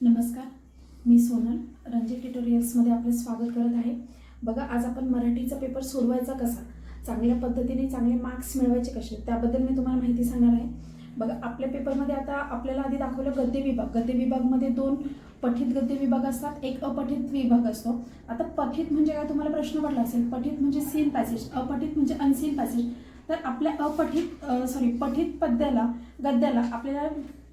नमस्कार मी सोनल. रणजित ट्युटोरियल्समध्ये आपले स्वागत करत आहे. बघा आज आपण मराठीचा पेपर सोडवायचा कसा? चांगल्या पद्धतीने चांगले मार्क्स मिळवायचे कसे? त्याबद्दल मी तुम्हाला माहिती सांगणार आहे. बघा आपल्या पेपरमध्ये आता आपल्याला आधी दाखवलं गद्य विभाग. गद्य विभागमध्ये दोन पठित गद्य विभाग असतात. एक अपठित विभाग असतो. आता पठित म्हणजे काय? तुम्हाला प्रश्न पडला असेल. पठित म्हणजे सीन पॅसेज अपठित म्हणजे अनसीन पॅसेज तर आपल्या अपठित सॉरी पठित पद्याला गद्याला आपल्याला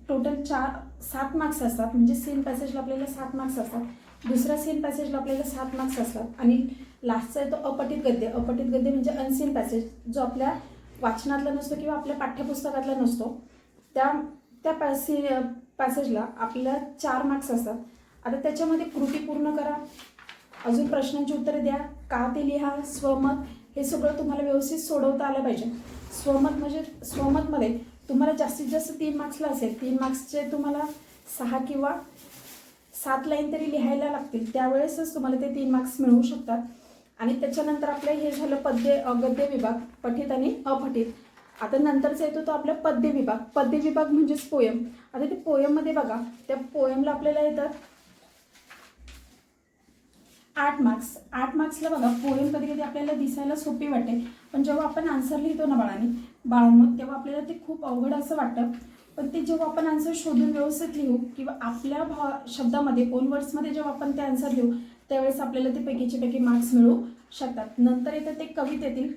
टोटल चार सात मार्क्स असतात. म्हणजे सेम पॅसेजला आपल्याला सात मार्क्स असतात. दुसऱ्या सेम पॅसेजला आपल्याला सात मार्क्स असतात. आणि लास्टचा आहे तो अपठित गद्य. अपठित गद्य म्हणजे अनसीन पॅसेज जो आपल्या वाचनातला नसतो किंवा आपल्या पाठ्यपुस्तकातला नसतो. त्या त्या पॅसे पॅसेजला आपल्या चार मार्क्स असतात. आता त्याच्यामध्ये कृती पूर्ण करा. अजून प्रश्नांची उत्तरे द्या. का ते लिहा? स्वमत. हे सगळं तुम्हाला व्यवस्थित सोडवता आलं पाहिजे. स्वमत म्हणजे स्वमतमध्ये तुम्हाला जास्तीत जास्त तीन मार्क्सला असेल. तीन मार्क्सचे तुम्हाला सहा किंवा सात लाईन तरी लिहायला लागतील. त्यावेळेसच तुम्हाला ते तीन मार्क्स मिळू शकतात. आणि त्याच्यानंतर आपलं हे झालं पद्य गद्य विभाग पठित आणि अपठित. आता नंतरचा येतो तो आपला पद्य विभाग. पद्य विभाग म्हणजेच पोयम आता ते पोयममध्ये बघा. त्या पोयमला आपल्याला येतात आठ मार्क्स आठ मार्क्सला बघा पोएम कधी कधी आपल्याला दिसायला सोपी वाटते. पण जेव्हा आपण आन्सर लिहितो ना बाळांनी बाळांनो तेव्हा आपल्याला ते खूप अवघड असं वाटतं. पण ते जेव्हा आपण आन्सर शोधून व्यवस्थित लिहू किंवा आपल्या भा शब्दामध्ये ओन वर्ड्समध्ये जेव्हा आपण ते आन्सर लिहू त्यावेळेस आपल्याला ते पैकीचे पैकी मार्क्स मिळू शकतात. नंतर येतं ते कवितेतील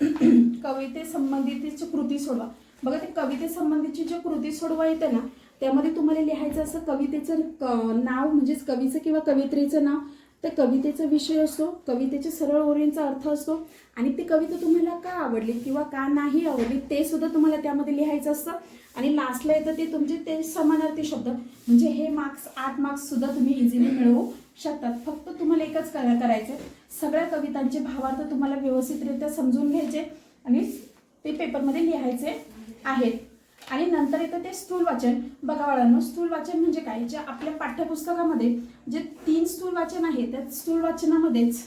कविते संबंधितची कृती सोडवा. बघा ते कविते संबंधीची जी कृती सोडवा येते ना त्यामध्ये तुम्हाला लिहायचं असं कवितेचं क- नाव म्हणजेच कवीचं किंवा कवित्रीचं नाव तर कवितेचा विषय असतो कवितेच्या सरळ ओळींचा अर्थ असतो आणि ती कविता तुम्हाला का आवडली किंवा का नाही आवडली ते सुद्धा तुम्हाला त्यामध्ये लिहायचं असतं. आणि लास्टला येतं ते तुमचे ते समानार्थी शब्द. म्हणजे हे मार्क्स आठ मार्क्स सुद्धा तुम्ही इझिली मिळवू शकतात. फक्त तुम्हाला एकच करा करायचं सगळ्या कवितांचे भावार्थ तुम्हाला व्यवस्थितरित्या समजून घ्यायचे आणि ते पेपरमध्ये लिहायचे आहेत. आणि नंतर येतं ते स्थूल वाचन. बघा बाळांनो स्थूल वाचन म्हणजे काय? जे आपल्या पाठ्यपुस्तकामध्ये जे तीन स्थूल वाचन आहे त्या स्थूल वाचनामध्येच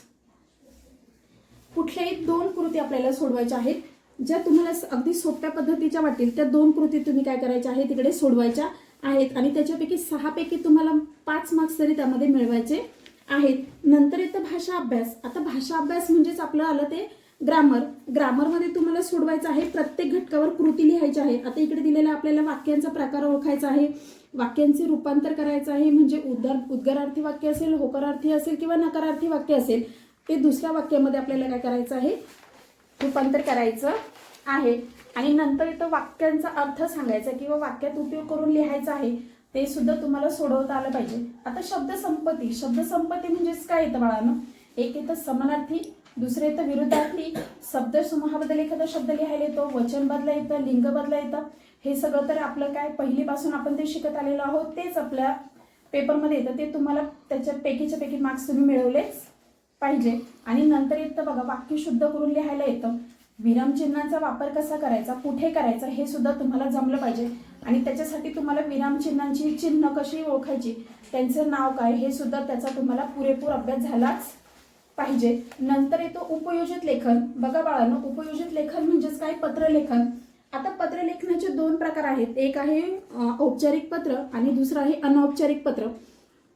कुठल्याही दोन कृती आपल्याला सोडवायच्या आहेत. ज्या तुम्हाला अगदी सोप्या पद्धतीच्या वाटतील त्या दोन कृती तुम्ही काय करायच्या आहे तिकडे सोडवायच्या आहेत. आणि त्याच्यापैकी सहापैकी तुम्हाला पाच मार्क्स तरी त्यामध्ये मिळवायचे आहेत. नंतर येतं भाषा अभ्यास. आता भाषा अभ्यास म्हणजेच आपलं आलं ते ग्रामर ग्रामरमध्ये तुम्हाला सोडवायचं आहे प्रत्येक घटकावर कृती लिहायची आहे. आता इकडे दिलेला आपल्याला वाक्यांचा प्रकार ओळखायचा आहे. वाक्यांचे रूपांतर करायचं आहे म्हणजे उद्गार उद्गारार्थी वाक्य असेल होकारार्थी असेल किंवा नकारार्थी वाक्य असेल ते दुसऱ्या वाक्यामध्ये आपल्याला काय करायचं आहे? रूपांतर करायचं आहे. आणि नंतर इथं वाक्यांचा अर्थ सांगायचा किंवा वाक्यात उपयोग करून लिहायचा आहे ते सुद्धा तुम्हाला सोडवता आलं पाहिजे. आता शब्दसंपत्ती. शब्दसंपत्ती म्हणजेच काय येतं बाळानं? एक येतं समानार्थी दुसरे येतं विरुद्धार्थी शब्दसमूहाबद्दल एखादा शब्द लिहायला येतो वचन बदला येतं लिंग बदला येतं. हे सगळं तर आपलं काय पहिलीपासून आपण ते शिकत आलेलो आहोत तेच आपल्या पेपरमध्ये येतं. ते तुम्हाला त्याच्या पैकीच्या पैकी मार्क्स तुम्ही मिळवलेच पाहिजे. आणि नंतर येतं बघा वाक्य शुद्ध करून लिहायला येतं. विरामचिन्हांचा वापर कसा करायचा कुठे करायचा हे सुद्धा तुम्हाला जमलं पाहिजे. आणि त्याच्यासाठी तुम्हाला विरामचिन्हांची चिन्ह कशी ओळखायची त्यांचं नाव काय हे सुद्धा त्याचा तुम्हाला पुरेपूर अभ्यास झालाच पाहिजे. नंतर येतो उपयोजित लेखन. बघा बाळांनो उपयोजित लेखन म्हणजेच काय? पत्रलेखन. आता पत्रलेखनाचे दोन प्रकार आहेत. एक आहे औपचारिक पत्र आणि दुसरं आहे अनौपचारिक पत्र.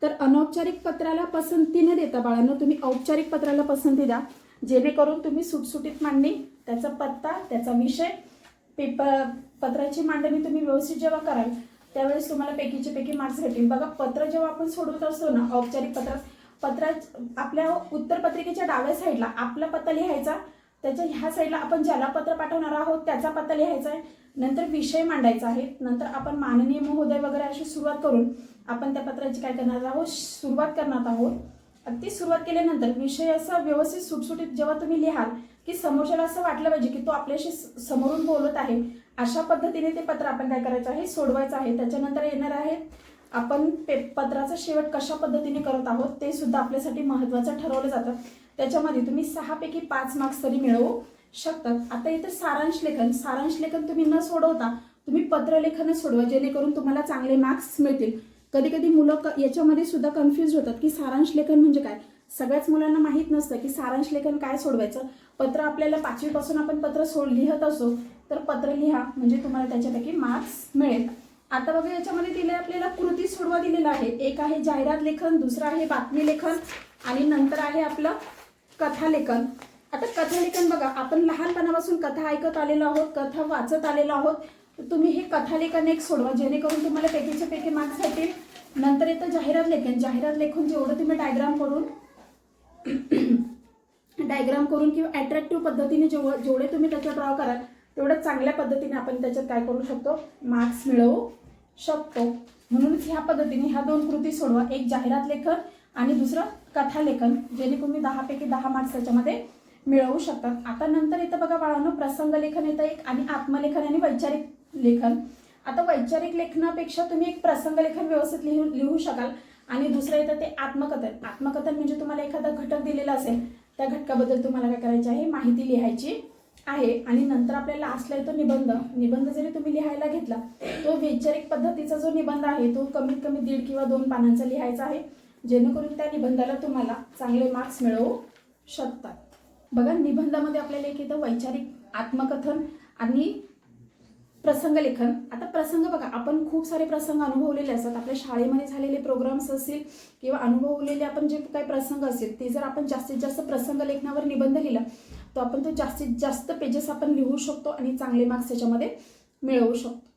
तर अनौपचारिक पत्राला पसंती न देता बाळांनो तुम्ही औपचारिक पत्राला पसंती द्या. जेणेकरून तुम्ही सुटसुटीत मांडणी त्याचा पत्ता त्याचा विषय पेपर पत्राची मांडणी तुम्ही व्यवस्थित जेव्हा कराल त्यावेळेस तुम्हाला पैकीचे पैकी मार्क्स भेटतील बघा पत्र जेव्हा आपण सोडवत असतो ना औपचारिक पत्रात पत्रा आपल्या उत्तर पत्रिकेच्या डाव्या साईडला आपला पत्ता लिहायचा. त्याच्या ह्या साईडला आपण ज्याला पत्र पाठवणार आहोत त्याचा पत्ता लिहायचा आहे. नंतर विषय मांडायचा आहे. नंतर आपण माननीय महोदय वगैरे अशी सुरुवात करून आपण त्या पत्राची काय करणार आहोत? सुरुवात करणार आहोत. ती सुरुवात केल्यानंतर विषय असा व्यवस्थित सुटसुटीत जेव्हा तुम्ही लिहाल की समोरच्याला असं वाटलं पाहिजे की तो आपल्याशी स- समोरून बोलत आहे अशा पद्धतीने ते पत्र आपण काय करायचं आहे? सोडवायचं आहे. त्याच्यानंतर येणार आहे आपण पे पत्राचा शेवट कशा पद्धतीने करत आहोत ते सुद्धा आपल्यासाठी महत्त्वाचं ठरवलं जातं. त्याच्यामध्ये तुम्ही सहापैकी पाच मार्क्स तरी मिळवू शकतात. आता इथं सारांश लेखन सारांश लेखन तुम्ही न सोडवता तुम्ही पत्रलेखनच सोडवा जेणेकरून तुम्हाला चांगले मार्क्स मिळतील. कधी कधी मुलं क- याच्यामध्ये सुद्धा कन्फ्युज होतात की सारांश लेखन म्हणजे काय? सगळ्याच मुलांना माहीत नसतं की सारांश लेखन काय सोडवायचं. पत्र आपल्याला पाचवीपासून आपण पत्र सोड लिहत असो तर पत्र लिहा म्हणजे तुम्हाला त्याच्यापैकी मार्क्स मिळेल. आता बघा याच्यामध्ये दिले आपल्याला कृती सोडवा दिलेला दिलेलं आहे. एक आहे जाहिरात लेखन दुसरं आहे बातमी लेखन आणि नंतर आहे आपलं कथालेखन आता कथालेखन बघा आपण लहानपणापासून कथा ऐकत आलेलो आहोत कथा वाचत आलेलो आहोत. तुम्ही हे कथालेखन एक सोडवा जेणेकरून तुम्हाला पैकीच्या पैकी मार्क्स भेटेल नंतर येतं जाहिरात लेखन. जाहिरात लेखन जेवढं तुम्ही डायग्राम करून डायग्राम करून किंवा अट्रॅक्टिव्ह पद्धतीने जेव जेवढे तुम्ही त्याच्यात ड्रॉ कराल तेवढं चांगल्या पद्धतीने आपण त्याच्यात काय करू शकतो? मार्क्स मिळवू. शकतो. म्हणूनच ह्या पद्धतीने ह्या दोन कृती सोडवा. एक जाहिरात लेखन आणि दुसरं कथा लेखन जेणे दहापैकी दहा मार्क्स त्याच्यामध्ये मिळवू शकतात. आता नंतर येतं बघा बाळांनो प्रसंग लेखन येतं एक आणि आत्मलेखन आणि वैचारिक लेखन. आता वैचारिक लेखनापेक्षा तुम्ही एक प्रसंग लेखन व्यवस्थित लिहू लिहू शकाल. आणि दुसरं येतं ते आत्मकथन. आत्मकथन म्हणजे तुम्हाला एखादा घटक दिलेला असेल त्या घटकाबद्दल तुम्हाला काय करायचं आहे? माहिती लिहायची. आहे आणि नंतर आपल्याला लास्टला येतो निबंध. निबंध जरी तुम्ही लिहायला घेतला तो वैचारिक पद्धतीचा जो निबंध आहे तो कमीत कमी दीड किंवा दोन पानांचा लिहायचा आहे. जेणेकरून त्या निबंधाला तुम्हाला चांगले मार्क्स मिळवू शकतात. बघा निबंधामध्ये आपल्याला एक येतं वैचारिक आत्मकथन आणि प्रसंग लेखन. आता प्रसंग बघा आपण खूप सारे प्रसंग अनुभवलेले असतात. आपल्या शाळेमध्ये झालेले प्रोग्राम्स असतील किंवा अनुभवलेले आपण जे काही प्रसंग असतील ते जर आपण जास्तीत जास्त प्रसंग लेखनावर निबंध लिहिला तो आपण तो जास्तीत जास्त पेजेस आपण लिहू शकतो आणि चांगले मार्क्स त्याच्यामध्ये मिळवू शकतो.